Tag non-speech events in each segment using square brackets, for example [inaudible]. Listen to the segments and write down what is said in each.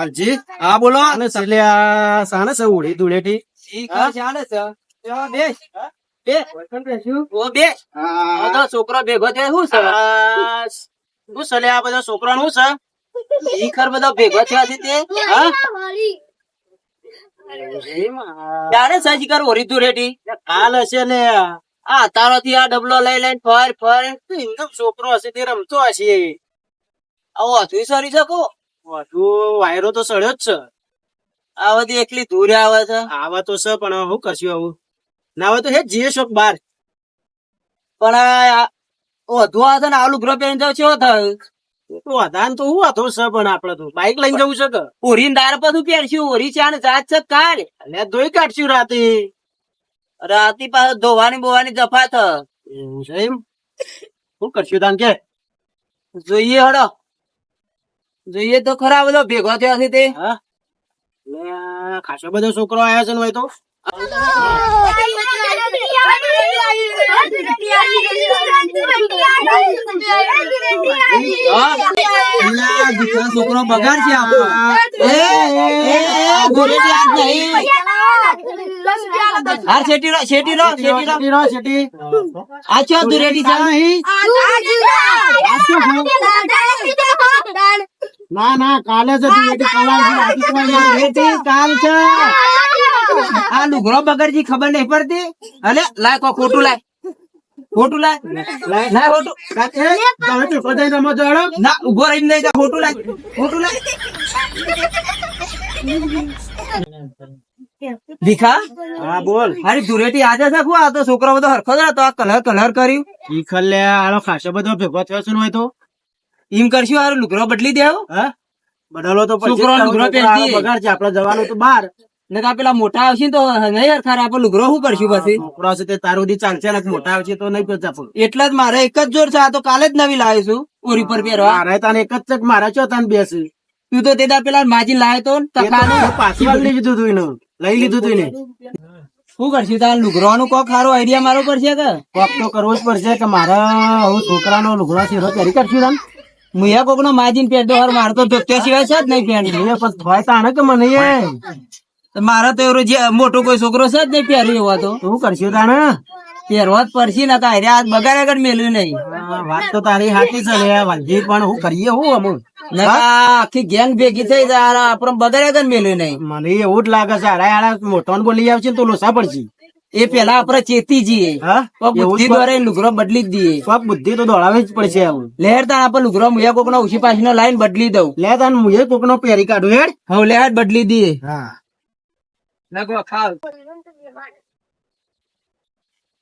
વાલજી હા બોલો. અને આ સાને છે ઉડી ધૂળેટી? ઈ કા ચાલે છે? બેસ બે. ઓ બે. આ છોકરો ભેગો થયો હું. છે હું આ બધા છોકરા નું છે? ઈ ખર બધા ભેગો થયા છે તે? હા? ત્યારે સાજી કર ઓરી રેડી કાલ હશે ને. આ તારો થી આ ડબલો લઈ લઈને ફર ફર છોકરો હશે તે રમતો હશે. આવો તું સરી શકો વાયરો તો સડ્યો જ છે. આ તો એકલી દૂર આવે છે. આવા તો છે પણ શું કશું આવું? ના આવે તો હે જીએ શોક બાર પણ વધુ આવે છે ને આલુ ગ્રો પહેરીને જાવ છો થાય? તો વધારે તો હું હતો છે પણ આપડે તો બાઈક લઈને જવું છે કે? ઓરી દાર પાછું પહેરશું ઓરી ચાને જાત છે કાલ એટલે ધોઈ કાઢશું રાતે. રાતે પાછું ધોવાની બોવાની જફા થ એવું છે એમ? શું કરશું તાન કે? જોઈએ હડો. જોઈએ તો ખરા બધો ભેગો થયો છે તે. હા? ખાસો બધો છોકરો આવ્યો છે ને હોય તો? છોકરો બગાડ છે આપણો ના ના કાલે જ કાલે તો છે. આ લુગડો બગડજી ખબર નહીં પડતી. અલે લાય કો ખોટું લાય. ખોટું લાય. લાય. ખોટું. તમે રમો ના ઊભો રહીને નહીં જા ખોટું લાય. ખોટું લાય. દીખા? હા બોલ. હારી ધુરેટી આજે છે આ તો છોકરો બધો હરખો જ આ કલર કલર કર્યું. ઈ ખલ્લે આનો ખાસો બધો ભેગો થયો છે ને હોય તો. એમ કરશું હારું લુગરો બદલી દેવો? હા? બદલો તો છોકરો લુગરો પહેરતી. બગાડ છે આપડે જવાનું તો બાર. ને કા પેલા મોટા આવશે તો નહીં યાર આપણે લુગરો શું કરશું પછી? છોકરો હશે તે તારું સુધી ચાલશે ને મોટા આવશે તો નહીં પછી એટલે જ મારે એક જ જોર છે આ તો કાલે જ નવી લાવીશું ઓરી પર પહેરવા. મારે તને એક જ ચક મારા છો તને બેસી. તું તો તે પેલા માજી લાવ્યો તો ને પાછી લઈ લીધું તું એનું. લઈ લીધું તું એને. શું કરશું તારનું કોક સારો આઈડિયા મારો કરશે કે? કોક તો કરવો જ પડશે કે મારા હું છોકરાનો લુગરો છે પહેરી કરશું તને? મુયા કોક નો માજીન પહેરતો હાર મારે તો ધોત્યા સિવાય છે જ નહીં પહેરી એ પણ તાણે કે મને એ? મારા તો એવો જે મોટો કોઈ છોકરો છે જ નહીં પહેરી એવો તો. શું કરશે તાણે? પહેરવા જ પડશે ને તારે આજ બગાડે આગળ મેલ્યું નહીં? વાત તો તારી હાથી છે વાલજી પણ હું કરીએ હું અમુક આખી ગેંગ ભેગી થઈ જાય આપણને બગાડે આગળ મેલ્યું નહીં? મને એવું જ લાગે છે આડા આડા મોટો બોલી આવશે તો લોસા પડશે. એ પેલા આપડે ચેતી જઈએ. હા? કોક બુદ્ધિ દ્વારા એ લુગડો બદલી જ દઈએ. બુદ્ધિ તો દોડાવી જ પડશે આવું. લહેર તાણ આપણે લુગરો મુયા કોક નો ઉછી પાછી લાઈન બદલી દઉં. લે તાન મુયે કોક નો પહેરી કાઢું હેડ. હવે લહેર બદલી દઈએ. હા. લગો ખાવ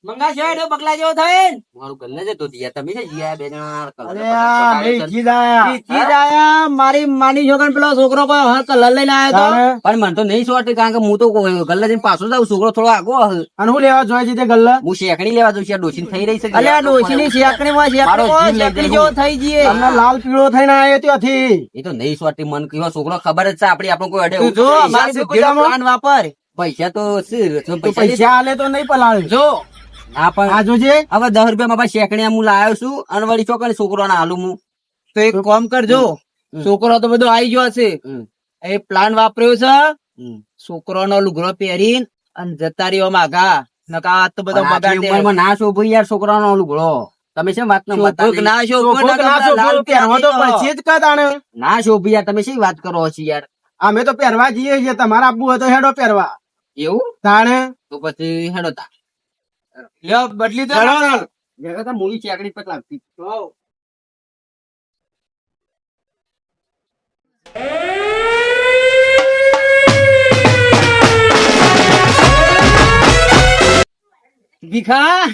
મંગા બગલા જેવો મારું ગલ્લે જતો દિયા તમે છે જીયા બે જણા અરે ઈજી જાયા. ઈજી જાયા, મારી માની છોકરા પેલો છોકરો કોઈ કલર લઈને આવ્યો? તો? પણ મને તો નહીં સોટી કારણ કે હું તો ગલ્લે જઈને પાછો જાઉં છોકરો થોડો આગો. અને હું લેવા જોઈએ છે ગલ્લા? હું શેકડી લેવા જઉં છું આ થઈ રહી છે અલ્યા, શેકડી માં શેકડી જેવો થઈ જઈએ તમને લાલ પીળો થઈને આવ્યો ત્યાંથી એ તો નહીં સોટી મન કેવો છોકરો ખબર જ છે આપડી આપણો કોઈ અડે જો, મારી પ્લાન વાપર. પૈસા તો પૈસા પૈસા આલે તો નહીં પલાળ. જો. ના પણ આ જોજે. હવે દસ રૂપિયા માં શેકણી હું લાવ્યો છું અને વળી ચોકડી છોકરો ને હાલું હું. તો એક કામ કરજો. છોકરો તો બધો આવી ગયો હશે. એ પ્લાન વાપર્યો છે. છોકરો નો લુગડો પહેરીને અને જતા રહ્યો માગા નકા તો બધો બગાડ. ના શોભો યાર છોકરા નો લુગડો. તમે શું વાત ના શોભો? ના શોભો, પહેરવો તો પડશે જ કા તાણે? ના શોભી યાર. તમે શી વાત કરો છો યાર? અમે તો પહેરવા જઈએ છીએ. તમારે આપવું હોય તો હેડો પહેરવા. એવું? તાણે? તો પછી હેડો તા. લ્યો બદલી દો હેડો. મૂવી ચેકડી પર લાગતી. ભીખા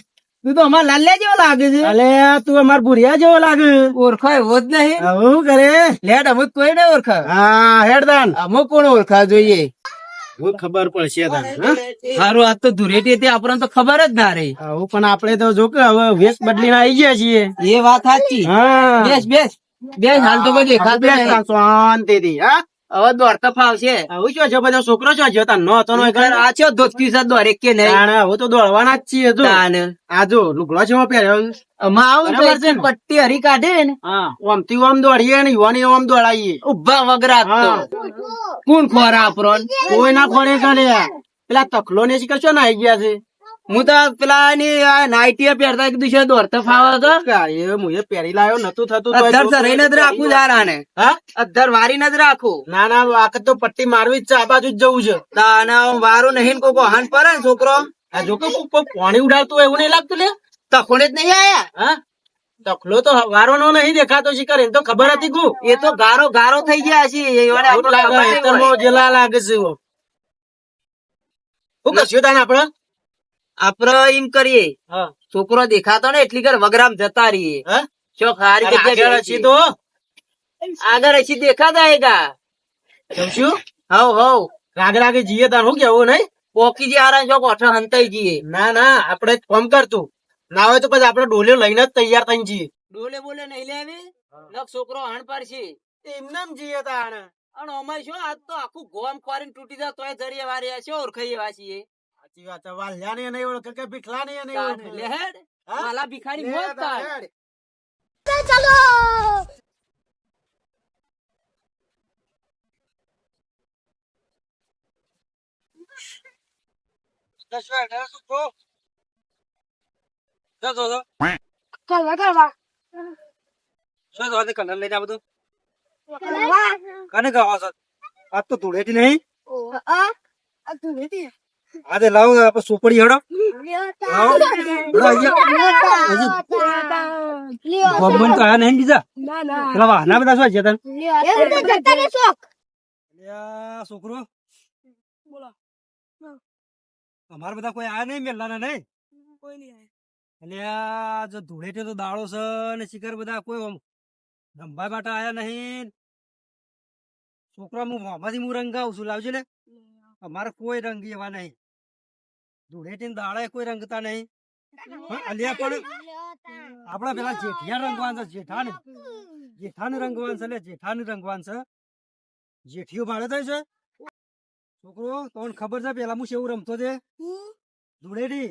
તું તો અમાર લાલ્યા જેવો લાગે છે. અલે તું અમાર ભૂરિયા જેવો લાગે. ઓળખો એવો જ નહીં. આવું કરે. લેટ અમુક કોઈ ને ઓળખા હા હેડદાન. અમુક કોણ ઓળખા જોઈએ? હું ખબર પડશે છે સારું આ તો ધુરેટી હતી આપણને તો ખબર જ ના રહી. હું પણ આપણે તો જો કે હવે વેશ બદલીને આવી ગયા છીએ. એ વાત સાચી. હા. બેસ બેસ. બેસ હાલ તો બેસ શાંતિથી હા? હવે દોડતો ફાવશે. આવું શું છે? બધો છોકરો છો? જો તને નો તો આ છો ધોતી છે દોરે કે નહીં? હવે તો દોડવાના જ છીએ જો. આ જો લુગડો છે પહેર્યો. અમા આવું તો છે? પટ્ટી હરી કાઢે ને હા. ઓમથી ઓમ દોડીએ ને યુવાની ઓમ દોડાઈએ. ઊભા વગરા. કોણ ખોરા આપરો? કોઈ ના ખોરે કરે પેલા તકલો ને શીખર ને આઈ ગયા છે? હું તો પેલા ની નાઇટી પહેરતા કીધું છે દોડતો ફાવે તો. એ મુએ પહેરી લાવ્યો નતું થતું અધર છોકરો નજર જ રાખું જારાને હા? અધર વારી નજર રાખું. ના ના આખત તો પટ્ટી મારવી જ છે આ બાજુ જ જવું છે. તાના વારું નહીં કોઈ વાહન પર છોકરો. આ જો કે કોક કોક પાણી ઉડાડતું એવું નહીં લાગતું લે તખોડે જ નહીં આયા? હા? તકલો તો વારો નો નહીં દેખાતો શિકાર એને તો ખબર હતી કુ એ તો ગારો ગારો થઈ ગયા છે લાગે છે હું. કશું તાને આપડે આપડે એમ કરીએ છોકરો દેખાતો ને એટલી ઘર વગરામ જતા રહીએ. હા? જો જગ્યા તો? આગળ હજી દેખાતા એગા જમશું? હવ હવ. રાગ રાગે જઈએ તાર શું કેવું નહીં? પોકી જે હારા જો કોઠો હંતાઈ જઈએ ના ના આપડે ફોન કરતું. ના હોય તો પછી આપડે ડોલે લઈને જ તૈયાર થઈને જઈએ ડોલે બોલે નહીં લેવી નક છોકરો હણ છે એમને જઈએ તાણ. અને અમારે શું આજ તો આખું ગોમ ખોરીને તૂટી જાય તોય જરીએ વારે છે ઓળખાઈએ વાસીએ. સાચી વાત છે. વાલ્યા ને નહીં ઓળખે કે ભીખલા ને નહીં ઓળખે લેહેડ હા? વાલા ભિખારી લે મોત કહો? છો? આ બધું કને કહો છો? આજ તો ધૂળેટી નહીં? આ આ નથી આજે લાવો આપણે સોપડી હેડો. ગોમન તો આયા નહીં બીજા? ના ના. પેલા વાહના બધા શું છે તને ના છોકરો. બોલો. અમારે બધા કોઈ આયા નહીં મેલાના નહીં? કોઈ નહીં આ જો ધૂળેટી તો દાળો છે ને શિખર બધા કોઈ રમવા માટે આયા નહીં? છોકરા હું મોમાંથી હું રંગાવું છું લાવજો ને. અમારે કોઈ રંગ એવા નહીં. ધૂળેટી ને દાડા કોઈ રંગતા નહીં. હા, અલ્યા પણ આપડા પેલા જેઠિયા રંગવાન છે જેઠાને જેઠાને રંગવાન છે એટલે જેઠાને રંગવાન છે. જેઠિયો ભાડે થાય છે. છોકરો તમને ખબર છે પેલા હું શેવું રમતો છે? ધૂળેટી.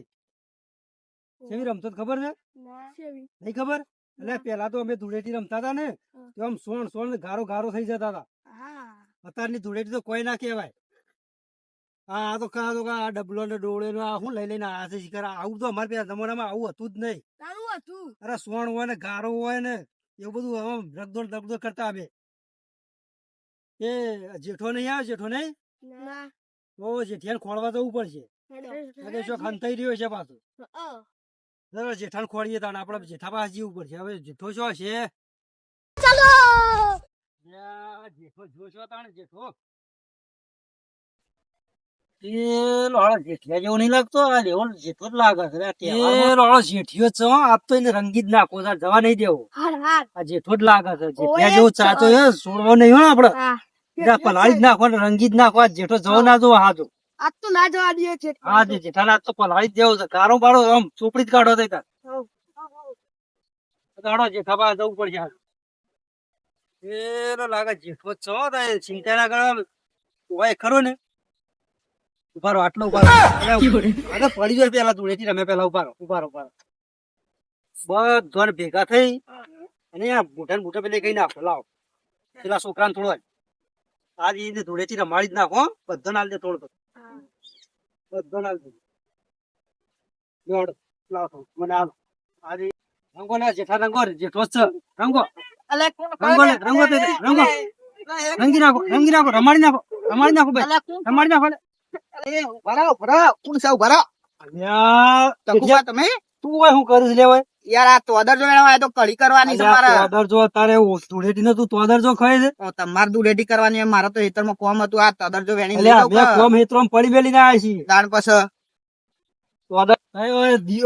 કેવી રમતો ખબર છે? નહીં ખબર? એટલે પેલા તો અમે ધૂળેટી રમતા હતા ને તો આમ સોણ સોણ ગારો ગારો થઈ જતા હતા. અત્યારની ધૂળેટી તો કોઈ ના કહેવાય. આ તો કા તો કા ડબલો ને ડોળે નો આ શું લઈ લઈને આ છે શિકાર. આવું તો અમારે પેલા જમાનામાં આવું હતું જ નહીં. તારું હતું. અરે સોણ હોય ને ગારો હોય ને એવું બધું આમ રગદોડ રગદોડ કરતા અમે. એ જેઠો નહીં આવે જેઠો નહીં? ઓ જેઠિયાને ખોળવા જવું પડશે. એટલે શું ખંતાઈ રહ્યો છે પાછું. બરાબર જેઠાને ખોળીએ તાણ. આપણે જેઠા પાસે જીવવું પડશે. હવે જેઠો શું છે ચાલો! જેઠો જો છો તાણ જેઠો. જેઠિયા જેવો નહીં લાગતો? આ લેવો જેઠો જ લાગે છે એ લોળો જેઠિયો છે હો, તો એને રંગી જ નાખો તાર જવા નહીં દેવો. આ જેઠો જ લાગે છે જેઠિયા જેવો ચાચો છે છોડવો નહીં હોય આપડે. પલાળી જ નાખો ને રંગી જ નાખો જેઠો જવો ના જો. હાજો આજ તો ના જવા દે છે હા જે જેઠાલાલ તો પલાળી જ દેવો છે કારો બારો આમ ચોપડી જ કાઢો થઈ તાર કાઢો જેઠા પાસે જવું પડશે એ લાગે જેઠો જ છો તાય ચિંતા ના કરો હોય ખરો ને. ઉભારો આટલો ઉભારો. અરે પડી જાય પેલા ધૂળેટી રમે પેલા ઉભારો. ઉભારો ઉભારો. બધા ભેગા થઈ અને આ ને બુઢા પેલે કઈ નાખો લાવો. પેલા છોકરાને થોડો આજ. એને ધૂળેટી રમાડી જ નાખો બધો નાલ દે. થોડો બધો નાલ દે જોડ લાવો. મને આલો. આજે રંગો ના જેઠા રંગો જેઠો છે. રંગો. રંગો રંગો રંગો. રંગી નાખો રંગી નાખો રમાડી નાખો રમાડી નાખો ભાઈ રમાડી નાખો. ભરાવો ભરાવો કોણ સાવ ભરાવો તકુબા તમે? તું હોય શું કરીશ લે યાર આ તોદર જો વેણવા તો કઢી કરવાની છે મારે. તોદર જો તારે ધૂળેટી ને તું તોદર જો ખાય છે. ઓ, તમારે દુલેટી કરવાની. મારે તો હેતરમાં કોમ હતું આ તોદર જો વેણી કોમ હેતરોમાં પડી બેલી ના આવી દાણ પછી. તોદર થાય હોય, દી-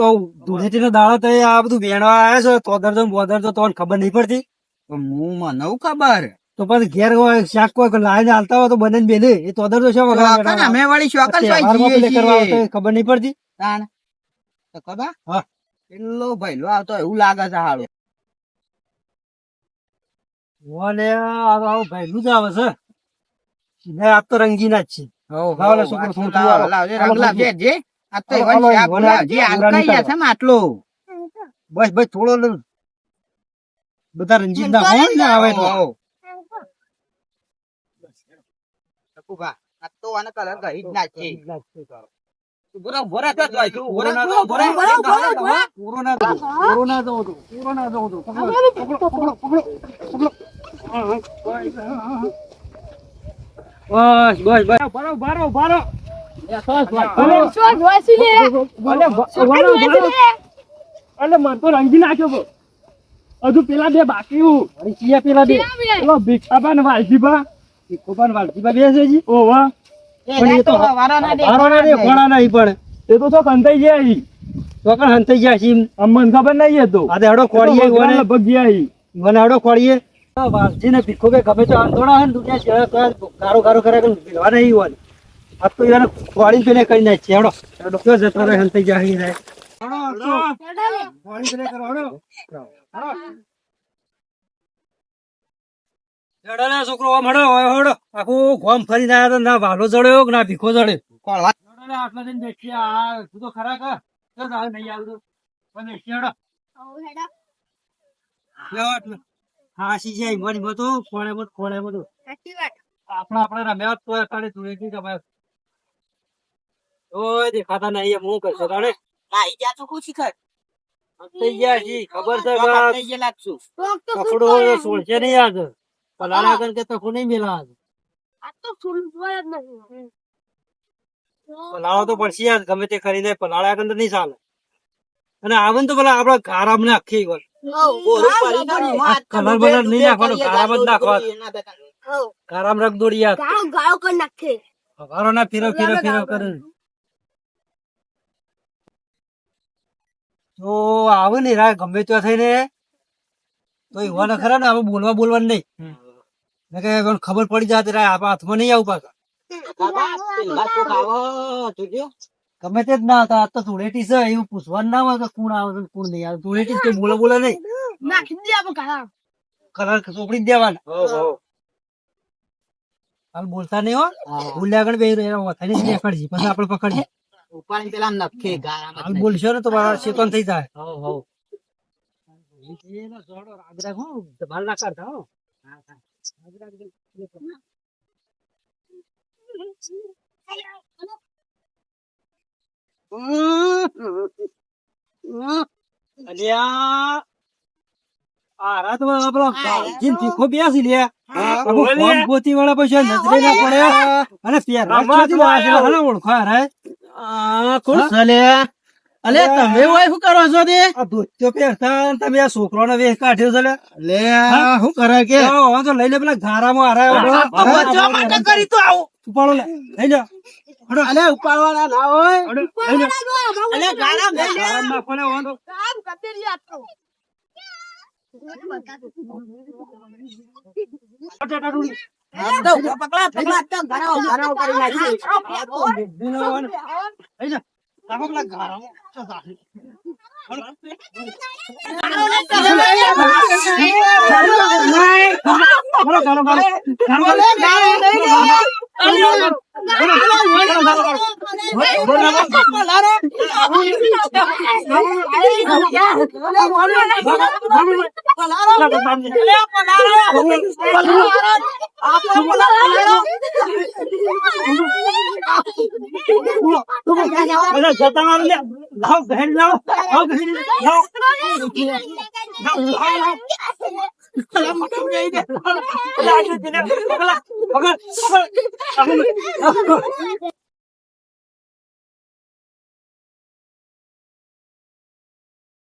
દાડો થાય આ બધું વેણવા આવ્યા છો તોદર જો ને બોદર જો તમને ખબર નહીં પડતી. હું મને ખબર? તો પછી ઘેર હોય શાક કોઈ લાઈને હાલતા હોય તો બને ને બેને. એ તો શું વગર શોખન અમે વાળી તો. આવતા ખબર નહીં પડતી? તાણ. તો કબા હા. પેલો ભઈલો આવતો એવું લાગે છે હારું. ઓલે આ ભાઈલું જ આવે છે. ને આ તો રંગીના જ છે. લાવો, લાવો, સુકર સુકર. આલો, રંગ લાવજે, જે. આ તો જે આ પૂરા કઈ નીકળવા. ગયા છે ને આટલો. બસ બસ થોડો બધા રંજીત ના હોય ને આવે તો. ટપુભા, આ તો આને કલર કરી જ. ઊભો રહો, ઊભો રહો, તો જોઈ ઊભો ઊભો ઊભો રહો. કોરોના તો કોરોના તો હતો તો પકડો પકડો પકડો પકડો પકડો. હા, હા. બસ. બસ બસ બારો બારો બારો શું જોઈશું લે? એટલે મને તો રંગી નાખ્યો હજુ પેલા બે બાકી પેલા બે. ભીખાબા ને વાલજીબા. કોપાન છે. પણ એ તો દે પણ. એ તો તો કંટાઈ ગયા ઈ. તો કણ હંતાઈ ગયા છે અમને ખબર નહીં એ તો. આ દે હડો ખોડીએ એ તો ગયા ઈ. મને હડો ખોડીએ વાલજીને ભીખો કે ગમે તો આંદોડા હે ને દુનિયા તો કારો ગારો કરે કે ભીલવા નહીં ઈવોને આ તો ઈવોને ખોડીને પેલે કઈ નાખ છે. હડો. હડો. કયો જતો રહે હંતાઈ ગયા હી રહે હડો હડો. ખોડી પેલે કરો હડો. હડો હેડો છોકરો મળે હવે હડો. આખું ગોમ ફરીને આવ્યા તો ના વાલો જડ્યો કે ના ભીખો જડ્યો. કોણ વાત? હેડો આટલા દિન બેઠી આ તું તો ખરા કા? તો તારે નહીં આવતું પણ બેઠી હેડો. આવું હેડા. લેવો આટલો. હા સી જાય મરી મતો કોણે મત કોણે મત. સાચી વાત. આપણે આપણે રમ્યા તો અટાણે તું એકલી કમાય. ઓય દેખાતા નહીં એ હું કરશે તાણે ના ગયા તો ખુશી કર. થઈ ગયા છી ખબર છે છૂટકો સોળશે નહીં આજ પલાળા કર કે તકો નહીં મેલા આજ આ તો છૂટવા જ નહીં. પલાળો તો પડશે યાર ગમે તે કરીને પલાળા કર તો નહીં ચાલે. અને આવે તો પેલા આપડા ગારામ ને આખી વાર કલર બલર નહીં નાખવાનો, કાળા જ નાખવાનો. ગારામ રખ દોડી યાર. ગાળો ગાળો નાખે. હવારો ના ફેરો ફેરવ ફેરવ કરે તો આવે ને રા ગમે ત્યાં થઈને. તો એવા ના ખરા ને આપણે બોલવા બોલવાનું નહીં. ખબર પડી જાય ત્યારે આપણા હાથમાં નહીં આવું પાછા. ગમે તે જ ના હતા આ તો ધૂળેટી છે એવું પૂછવાનું ના હોય કે કોણ આવે છે કોણ નહીં આવે. ધૂળેટી કઈ બોલે બોલે નહીં. નાખી દે આપણે કલર. ચોપડી દેવાના. હાલ બોલતા નહીં હો. ભૂલ્યા આગળ બે રહ્યા માથા નહીં પકડજી પછી આપણે પકડીએ. ઉપાડી પેલા નખે ગાળામાં બોલશો ને તો મારા ચેતન થઈ જાય. હો હઉ. એનો જોડો રાગ રાખો હો, ના કરતા હો. અલ્યા, આ રાતમાં આપણો ગાળજીન તીખો બેસી લે. ફોન ગોતીવાળા પછી નજરે. અલે તમે હોય શું કરો છો તે આ ધોત્યો પહેરતા તમે આ છોકરાનો વેશ કાઢ્યો છે લે. લે શું કરે કે આવો તો લઈ લે પેલા ગારામાં હારા આવ્યો. બચવા માટે કરી તો આવું ઉપાડો લે લઈ જા અલે ઉપાડવાના ના હોય. અલે વાંધો. કામ કરતી પકડા પકડા તો કરી નાખી નાખો પેલા ગારામાં. ગારો, ગારો, ગારો. ગારો, બધા જતા આવો લે. લાવો, ઘેર લાવો. લાવો, ઘેર લાવો.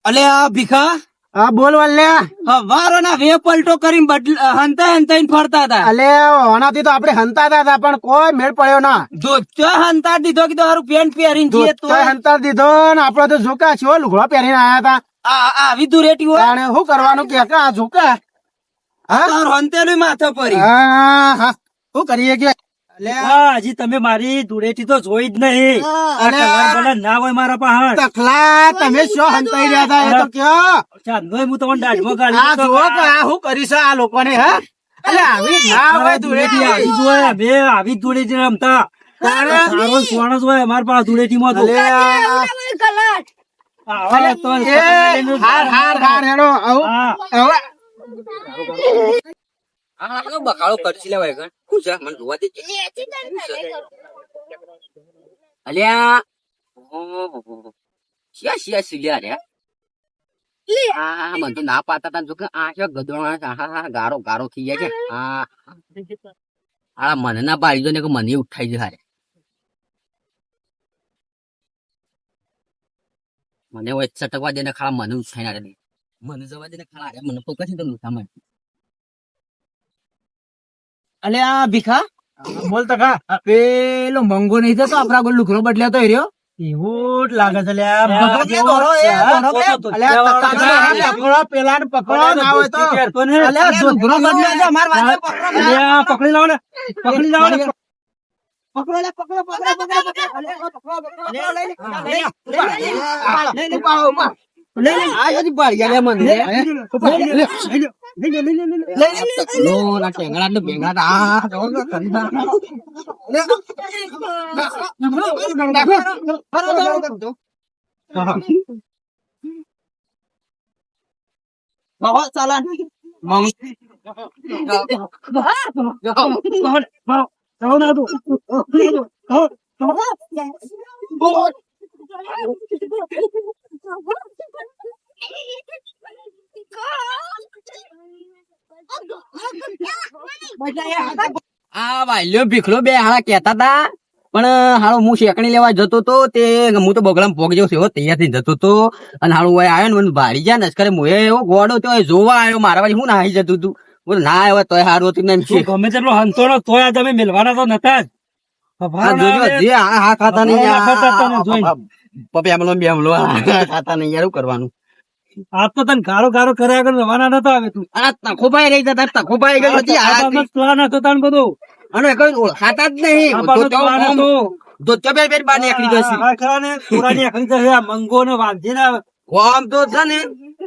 અલે આ ભીખા? હા બોલ વાલ્યા વારો ના વે પલટો કરીને બદલ હંતા હંતા ફરતા હતા. અલે ઓનાથી તો આપણે હંતા હતા પણ કોઈ મેળ પડ્યો ના. ધોત્યો હંતા દીધો કીધો હારું પેન્ટ પહેરીને જઈએ તો હંતા દીધો ને આપડે તો ઝોકા છો લુગડા પહેરીને આયા હતા. આ આવી દુરેટી હોય? તાણે શું કરવાનું કે આ ઝોકા. હા? હંતેલું માથે પડી. હા હા. શું કરીએ કે? હજી તમે મારી ધૂળેટી તો જોઈ જ નહીં. અરે ના હોય મારા પાસે તખલા તમે શું હંતાઈ રહ્યા હતા? તો કયો. ચાંદોય હું તમને દાઢમાં આ શું કરીશ આ લોકોને હા? આવી ના હોય ધૂળેટી ધૂળેટી. આવી જ બે આવી જ ધૂળેટી રમતા? સારો હોય અમારી પાસે તો. એ હાર હાર હાર હેડો આવું. બકાળો કરશી લેવાય ગણ છે મને જોવા દે અલ્યા શિયા શિયા શિયા રે આ મને તો ના પાતા તા. જો કે આ છે. ગદોણા હા હા ગારો ગારો થઈ જાય છે. આ આ મને ના પાડી દો ને કે મને ઉઠાઈ જાય હારે મને ચટકવા દે ને ખાલા મને ઉઠાઈ ના મને જવા દે ને ખાલા. મને પોકા છે તો લૂંટા મને અલે આ ભીખા? બોલ કા પેલો મંગો નહીં થતો આપડા કોઈ લુખરો બદલ્યા તો રહ્યો. એવું જ લાગે છે. તો તો પેલા પકડો ના હોય તો. પકડી લાવો ને. પકડી લાવો ને. પકડો લે, પકડો, પકડો, પકડો, પકડો. અલ્યા, પકડો, પકડો, પકડો, આ ના ને જો, જો, ને વાલ્યો ભીખલો બે હાળા કેતા તા પણ હાલો હું શેકણી લેવા જતો તો તે હું તો બગડામ પોગ જેવો સેવો તૈયાર થઈ જતો તો અને હાલો ઓય આવ્યો ને મને ભાડી જાય ને કરે એવો ગોડો તો જોવા આવ્યો મારા વાળી હું નાહી જતું તું બોલ ના આવ્યો તોય હારું હતું ને ગમે તેટલો હંતોડો તોય તમે મેલવાના તો નતા જ. જે આ હા ખાતા નહીં પપ્યા ખાતા બે ને બેમલો ખાતા નહીં યાર કરવાનું આજ તો તને ગારો ગારો કર્યા આગળ રવાના નતો આવે તું. આ તખોભાઈ રહી જતા તખોભાઈ ગયો હતી આ પ્લાન હતો તને બધો. અને કોઈ ઓળખાતા જ નહીં. તો તો હતો. તો તો બે બે બાર નીકળી જશે આ ખરા ને. ચોરાની જશે આ મંગો ને વાંધે ના કોમ તો છે ને.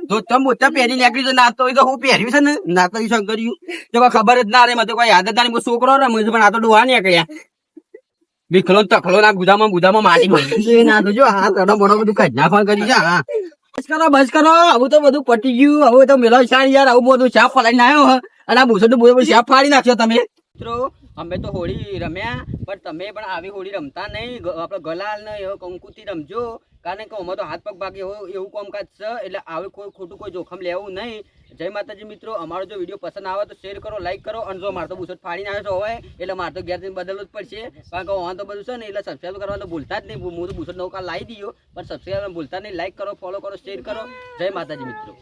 જો તમે મોટા પહેરી નીકળી તો નાતો એ તો હું પહેર્યું છે ને. નાતો શું કર્યું? તો ખબર જ ના રે મને તો કોઈ યાદ જ ના. છોકરો રે મને પણ આ તો ડોહા નીકળ્યા ખલો ને તખલો ના ગુદામાં ગુદામાં માટી ભરી [laughs] ના તો જો હા તડો બડો બધું કઈ ના ફોન કરી છે હા. બસ કરો આવું તો બધું પટી ગયું. હવે તો મેલો શાણ યાર. આવું બધું શાપ ફલાઈને આવ્યો. અને આ ભૂસો બધું શાપ ફાડી નાખ્યો તમે? મિત્રો, અમે તો હોળી રમ્યા, પણ તમે પણ આવી હોળી રમતા નહીં. આપણે ગલાલ ને એવો કંકુથી રમજો. કારણ કે અમે તો હાથ પગ ભાગે એવું કામકાજ છે. એટલે આવે કોઈ ખોટું કોઈ જોખમ લેવું નહીં. જય માતાજી મિત્રો, અમારો જો વીડિયો પસંદ આવે તો શેર કરો લાઈક કરો અને જો મારે તો બુસટ ફાડીને આવ્યો હોય, એટલે મારે તો ઘેર બદલવું જ પડશે. કારણ કે વાં તો બધું છે ને, એટલે સબસ્ક્રાઈબ કરવાનું તો ભૂલતા જ નહીં. હું તો બુસટ નૌકા લાવી દઈએ પણ સબસ્ક્રાઈબ ભૂલતા નહીં. લાઈક કરો ફોલો કરો શેર કરો. જય માતાજી મિત્રો.